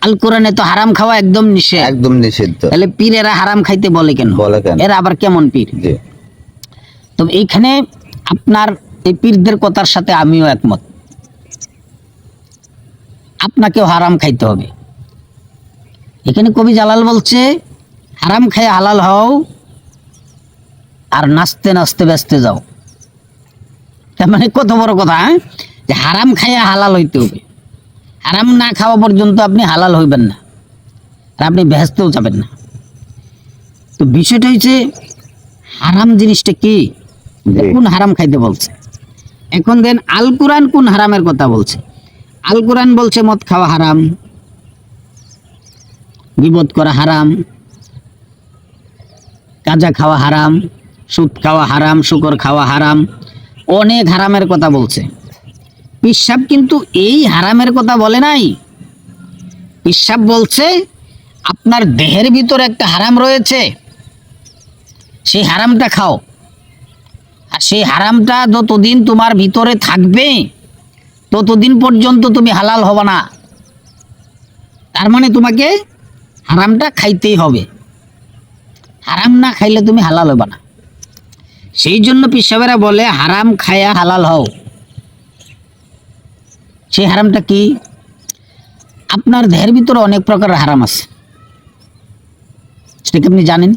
আল কোরআনে তো হারাম খাওয়া একদম নিষেধ। একদম নিষিদ্ধ। তাহলে পীরেরা হারাম খাইতে বলে কেন? বলে কেন? এরা আবার কেমন পীর? জি। তো এইখানে আপনার এই পীরদের কথার সাথে আমিও একমত। আপনাকেও হারাম খাইতে হবে। এখানে কবি জালাল বলছে হারাম খাই হালাল হও আর নাচতে নাচতে ব্যস্তে যাও। তার মানে কত বড় কথা হ্যাঁ? যে হারাম খাইয়া হালাল হইতে হবে। হারাম না খাওয়া পর্যন্ত আপনি হালাল হইবেন না। আর আপনি ব্যস্তেও যাবেন না। তো বিষয়টা হচ্ছে হারাম জিনিসটা কি? কোন হারাম খাইতে বলছে? এখন দেন আল কোরআন কোন হারামের কথা বলছে? আল কোরআন বলছে মদ খাওয়া হারাম বিপদ করা হারাম গাঁজা খাওয়া হারাম সুদ খাওয়া হারাম শুকর খাওয়া হারাম অনেক হারামের কথা বলছে। পিসাব কিন্তু এই হারামের কথা বলে নাই। পিসাব বলছে, আপনার দেহের ভিতর একটা হারাম রয়েছে। সেই হারামটা খাও। আর সেই হারামটা যতদিন তোমার ভিতরে থাকবে, ততদিন পর্যন্ত তুমি হালাল হবে না। তার মানে তোমাকে হারামটা খাইতেই হবে। হারাম না খাইলে তুমি হালাল হবে না। সেই জন্য পিসাবেরা বলে, হারাম খায়া হালাল হও। সেই হারামটা কি? আপনার দেহের ভিতরে অনেক প্রকার হারাম আছে। সেটা কি আপনি জানেন?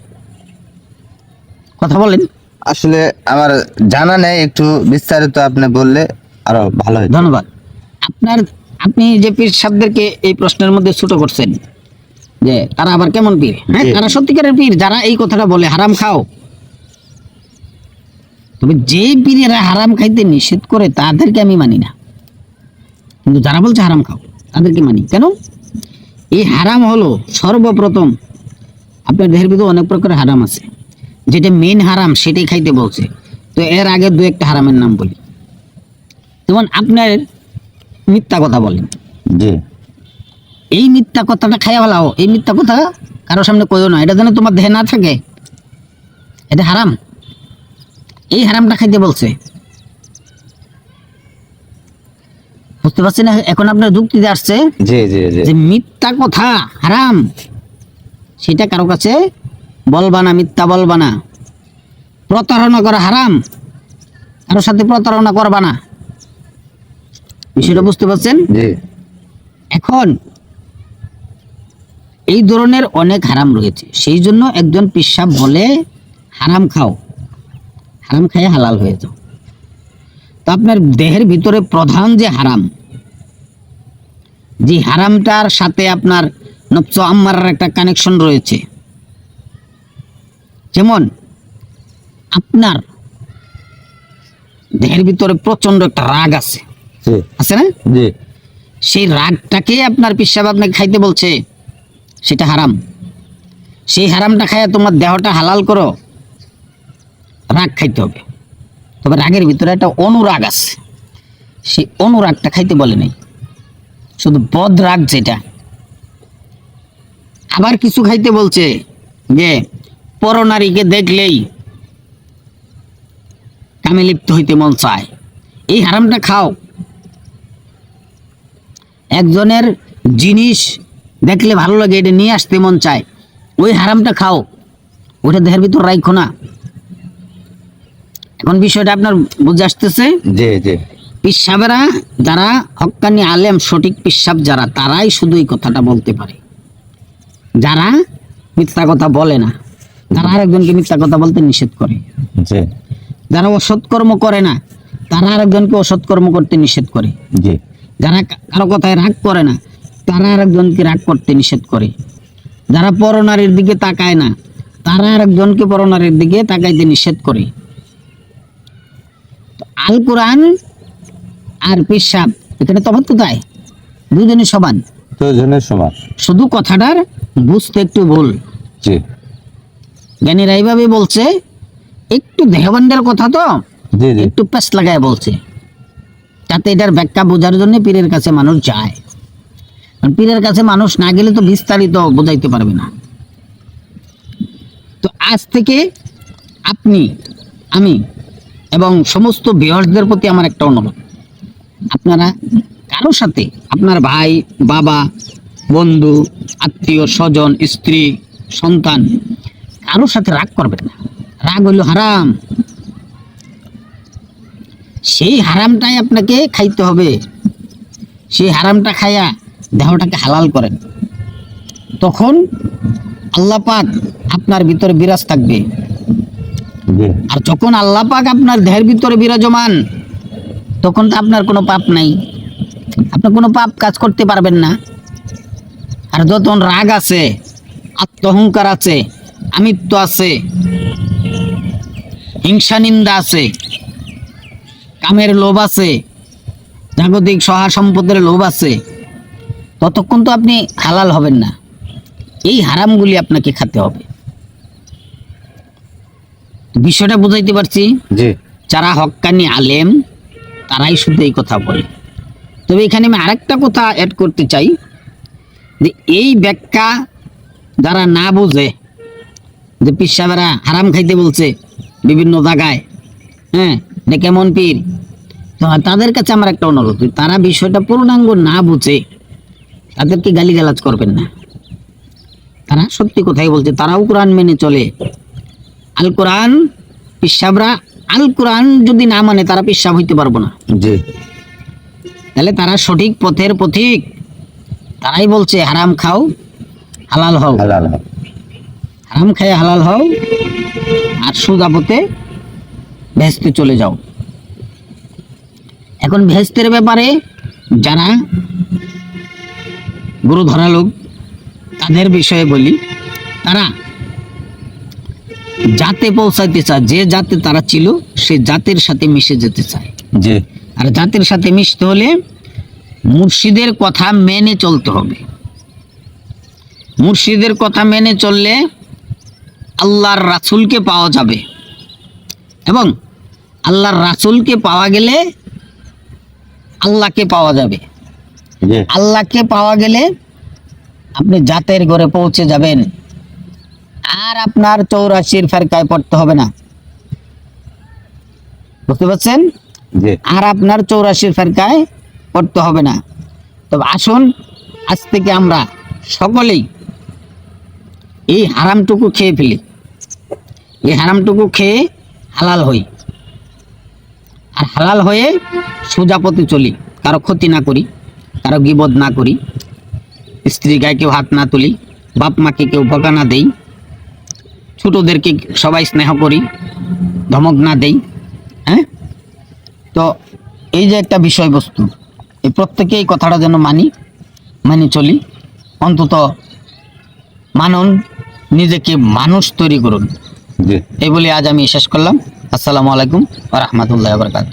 কথা বলেন। আসলে আমার জানা নেই একটু বিস্তারিত আপনি বললে আরও ভালো হয়। ধন্যবাদ। আপনার আপনি যে পীর সাহেবদেরকে এই প্রশ্নের মধ্যে ছোট করছেন যে তারা আবার কেমন পীর? হ্যাঁ তারা সত্যিকারের পীর যারা এই কথাটা বলে হারাম খাও। তবে যে পীরেরা হারাম খাইতে নিষেধ করে তাদেরকে আমি মানি না। কিন্তু যারা বলছে হারাম খাও তাদেরকে মানি। কেন? এই হারাম হলো সর্বপ্রথম আপনার দেহের ভিতরে অনেক প্রকারের হারাম আছে। যেটা মেন হারাম সেটাই খাইতে বলছে। তো এর আগে দু একটা হারামের নাম বলি। যেমন আপনার মিথ্যা কথা বলেন। জি। এই মিথ্যা কথাটা খাইয়া ভালো এই মিথ্যা কথা কারও সামনে কইও না। এটা যেন তোমার দেহে না থাকে। এটা হারাম। এই হারামটা খাইতে বলছে। বুঝতে পারছি না? এখন আপনার যুক্তিতে আসছে জি জি জি। যে মিথ্যা কথা হারাম সেটা কারও কাছে বলবা না মিথ্যা বলবা না। প্রতারণা করা হারাম কারোর সাথে প্রতারণা করবা না। বিষয়টা বুঝতে পারছেন? জি। এখন এই ধরনের অনেক হারাম রয়েছে। সেই জন্য একজন পিসাব বলে হারাম খাও। হারাম খাইয়ে হালাল হয়ে যাও। তো আপনার দেহের ভিতরে প্রধান যে হারাম যে হারামটার সাথে আপনার নফস আম্মারার একটা কানেকশন রয়েছে। যেমন আপনার দেহের ভিতরে প্রচণ্ড একটা রাগ আছে। আছে না? সেই রাগটাকে আপনার পিসাব আপনাকে খাইতে বলছে সেটা হারাম। সেই হারামটা খাইয়া তোমার দেহটা হালাল করো রাগ খাইতে হবে। তবে রাগের ভিতরে একটা অনুরাগ আছে। সেই অনুরাগটা খাইতে বলে নাই। শুধু বদ রাগ যেটা। আবার কিছু খাইতে বলছে যে, পরনারীকে দেখলেই কামে লিপ্ত হইতে মন চায়। এই হারামটা খাও। একজনের জিনিস দেখলে ভালো লাগে, এটা নিয়ে আসতে মন চায়। ওই হারামটা খাও। ওটা দেহের ভিতর রাখো না। এখন বিষয়টা আপনার বুঝে আসতেছে। জি জি। পিসাবেরা যারা হক্কানি আলেম সঠিক পিসাব যারা তারাই শুধু এই কথাটা বলতে পারে। যারা মিথ্যা কথা বলে না তারা আরেকজনকে মিথ্যা কথা বলতে নিষেধ করে। যারা অসৎকর্ম করে না তারা আরেকজনকে অসৎকর্ম করতে নিষেধ করে। যারা কারও কথায় রাগ করে না তারা আরেকজনকে রাগ করতে নিষেধ করে। যারা পরনারীর দিকে তাকায় না তারা আরেকজনকে পরনারীর দিকে তাকাইতে নিষেধ করে। আল কোরআন আর পেশাব এখানে তফাৎ কোথায়? দুজনই সমান। দুজনের সমান। শুধু কথাটার বুঝতে একটু ভুল। জি। জ্ঞানীরা এইভাবে বলছে একটু দেহবান্ডের কথা তো জি জি। একটু প্যাস লাগায় বলছে। যাতে এটার ব্যাখ্যা বোঝার জন্য পীরের কাছে মানুষ যায়। পীরের কাছে মানুষ না গেলে তো বিস্তারিত বোঝাইতে পারবে না। তো আজ থেকে আপনি আমি এবং সমস্ত বিহসদের প্রতি আমার একটা অনুরোধ। আপনারা কারও সাথে আপনার ভাই, বাবা, বন্ধু, আত্মীয়, স্বজন, স্ত্রী, সন্তান কারোর সাথে রাগ করবেন না। রাগ হইল হারাম। সেই হারামটাই আপনাকে খাইতে হবে। সেই হারামটা খাইয়া দেহটাকে হালাল করেন। তখন আল্লাহ পাক আপনার ভিতরে বিরাজ থাকবে। আর যখন আল্লাহ পাক আপনার দেহের ভিতরে বিরাজমান, তখন তো আপনার কোনো পাপ নাই। আপনি কোনো পাপ কাজ করতে পারবেন না। আর যখন রাগ আছে, আত্মহংকার আছে আমিত্ব আছে, হিংসা নিন্দা আছে, কামের লোভ আছে, জাগতিক সহা সম্পদের লোভ আছে, ততক্ষণ তো আপনি হালাল হবেন না। এই হারামগুলি আপনাকে খেতে হবে। বিষয়টা বুঝাইতে পারছি? জি। যারা হক্কানি আলেম তারাই শুধু এই কথা বলে। তবে এখানে আমি আরেকটা কথা অ্যাড করতে চাই যে এই ব্যাখ্যা যারা না বোঝে যে পিসাবেরা হারাম খাইতে বলছে বিভিন্ন জায়গায় হ্যাঁ এটা কেমন পীর? তো তাদের কাছে আমার একটা অনুরোধ তারা বিষয়টা পূর্ণাঙ্গ না বুঝে তাদেরকে গালিগালাজ করবেন না। তারা সত্যি কথাই বলছে তারাও কোরআন মেনে চলে। আল কোরআন পিসাবরা আল কোরআন যদি না মানে তারা পিসাব হইতে পারব না। জি। তাহলে তারা সঠিক পথের পথিক। তারাই বলছে হারাম খাও হালাল হও। হালাল হারাম খায় হালাল হও আর সুদা পথে ভেস্তে চলে যাও। এখন ভেস্তের ব্যাপারে যারা গুরু ধরা লোক তাদের বিষয়ে বলি। তারা জাতে পৌঁছাইতে চায় যে জাতে তারা ছিল সে জাতের সাথে মিশে যেতে চায়। জি। আর জাতির সাথে মিশতে হলে মুর্শিদের কথা মেনে চলতে হবে। মুর্শিদের কথা মেনে চললে আল্লাহর রাসূলকে পাওয়া যাবে। এবং আল্লাহর রাসূলকে পাওয়া গেলে আল্লাহকে পাওয়া যাবে। আল্লাহকে পাওয়া গেলে আপনি জাতের ঘরে পৌঁছে যাবেন। আর আপনার চৌরাশির ফেরকায় পড়তে হবে না। বুঝতে পারছেন? আর আপনার চৌরাশির ফেরকায় পড়তে হবে না। তবে আসুন আজ থেকে আমরা সকলেই এই হারামটুকু খেয়ে ফেলি। এই হারামটুকু খেয়ে হালাল হই। আর হালাল হয়ে সোজা পথে চলি কারও ক্ষতি না করি কারও গিবদ না করি। স্ত্রী গায়ে কেউ হাত না তুলি বাপ মাকে কেউ বকা না দেই। ছোটদেরকে সবাই স্নেহ করি ধমক না দেই হ্যাঁ? তো এই যে একটা বিষয়বস্তু এই প্রত্যেকে এই কথাটা যেন মানি মানি চলি। অন্তত মানুন নিজেকে মানুষ তৈরি করুন। এই বলে আজ আমি শেষ করলাম। আসসালামু আলাইকুম রহমতুল্লাহ বরকাত